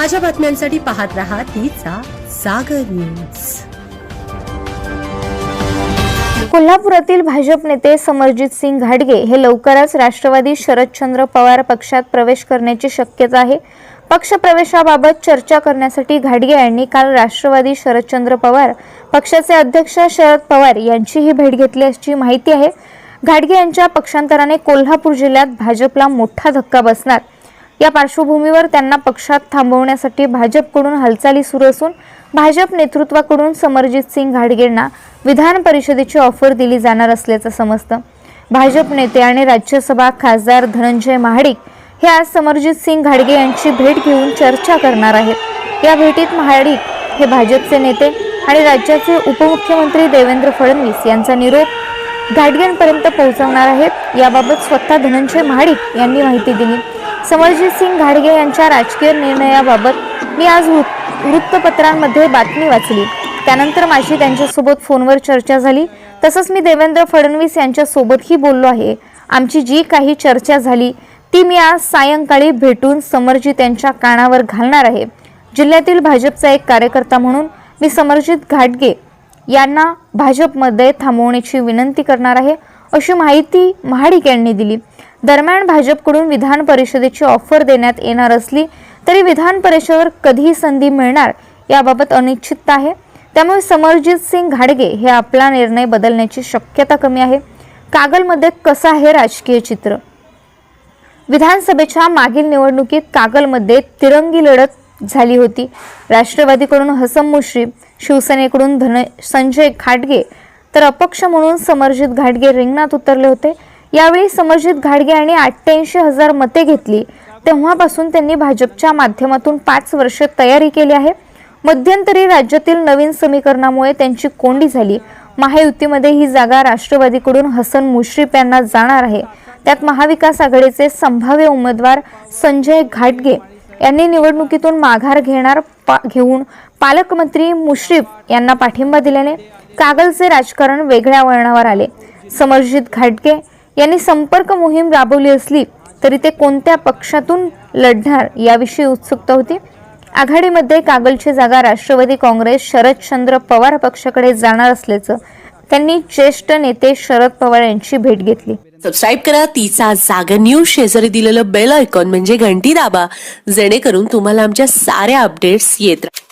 ताज्या बातम्यांसाठी पाहत रहा तिचा सागर न्यूज. कोल्हापुरातील भाजप नेते समरजित सिंग घाटगे हे लवकरच राष्ट्रवादी शरदचंद्र पवार पक्षात प्रवेश करण्याची शक्यता आहे. पक्ष प्रवेशाबाबत चर्चा करण्यासाठी घाटगे यांनी काल राष्ट्रवादी शरदचंद्र पवार पक्षाचे अध्यक्ष शरद पवार यांचीही भेट घेतली असची माहिती आहे. घाटगे यांच्या पक्षांतराने कोल्हापूर जिल्ह्यात भाजपला मोठा धक्का बसणार. या पार्श्वभूमीवर त्यांना पक्षात थांबवण्यासाठी भाजपकडून हालचाली सुरू असून भाजप नेतृत्वाकडून समरजित सिंग घाडगेंना विधान परिषदेची ऑफर दिली जाणार असल्याचं समजतं. भाजप नेते आणि राज्यसभा खासदार धनंजय महाडिक हे आज समरजित सिंग घाडगे यांची भेट घेऊन चर्चा करणार आहेत. या भेटीत महाडिक हे भाजपचे नेते आणि राज्याचे उपमुख्यमंत्री देवेंद्र फडणवीस यांचा निरोप घाडगेंपर्यंत पोहोचवणार आहेत. याबाबत स्वतः धनंजय महाडिक यांनी माहिती दिली. समरजित सिंग घाडगे यांच्या राजकीय निर्णयाबाबत मी आज वृ- वृत्तपत्रांमध्ये बातमी वाचली. त्यानंतर माझी त्यांच्यासोबत फोनवर चर्चा झाली. तसंच मी देवेंद्र फडणवीस यांच्यासोबतही बोललो आहे. आमची जी काही चर्चा झाली ती मी आज सायंकाळी भेटून समरजित यांच्या कानावर घालणार आहे. जिल्ह्यातील भाजपचा एक कार्यकर्ता म्हणून मी समरजित घाटगे यांना भाजपमध्ये थांबवण्याची विनंती करणार आहे अशी माहिती महाडिक यांनी दिली. दरम्यान भाजपकडून विधान परिषदेची ऑफर देण्यात येणार असली तरी विधान परिषदेवर कधी संधी मिळणार याबाबत अनिश्चितता आहे. त्यामुळे समरजित सिंग घाडगे हे आपला निर्णय बदलण्याची शक्यता कमी आहे. कागलमध्ये कसं आहे राजकीय चित्र? विधानसभेच्या मागील निवडणुकीत कागलमध्ये तिरंगी लढत झाली होती. राष्ट्रवादीकडून हसन मुश्रीफ शिवसेनेकडून धन संजय घाटगे तर अपक्ष म्हणून समरजित घाटगे रिंगणात उतरले होते. यावेळी समरजित घाटगे यांनी अठ्ठ्याऐंशी हजार मते घेतली. तेव्हापासून त्यांनी भाजपच्या माध्यमातून पाच वर्ष तयारी केली आहे. मध्यंतरी राज्यातील नवीन समीकरणामुळे त्यांची कोंडी झाली. महायुतीमध्ये ही जागा राष्ट्रवादीकडून हसन मुश्रीफ यांना जाणार आहे. त्यात महाविकास आघाडीचे संभाव्य उमेदवार संजय घाटगे यांनी निवडणुकीतून माघार घेणार पा घेऊन पालकमंत्री मुश्रीफ यांना पाठिंबा दिल्याने कागलचे राजकारण वेगळ्या वळणावर आले. समरजित घाटगे यांनी संपर्क मोहीम राबवली असली तरी ते कोणत्या पक्षातून लढणार याविषयी उत्सुकता होती. आघाडीमध्ये कागलची जागा राष्ट्रवादी काँग्रेस शरदचंद्र पवार पक्षाकडे जाणार असल्याचं त्यांनी ज्येष्ठ नेते शरद पवार यांची भेट घेतली. सबस्क्राईब करा तिचा जागा न्यूज शेजारी दिलेलं बेल आयकॉन म्हणजे घंटी दाबा जेणेकरून तुम्हाला आमच्या साऱ्या अपडेट्स येत राहतील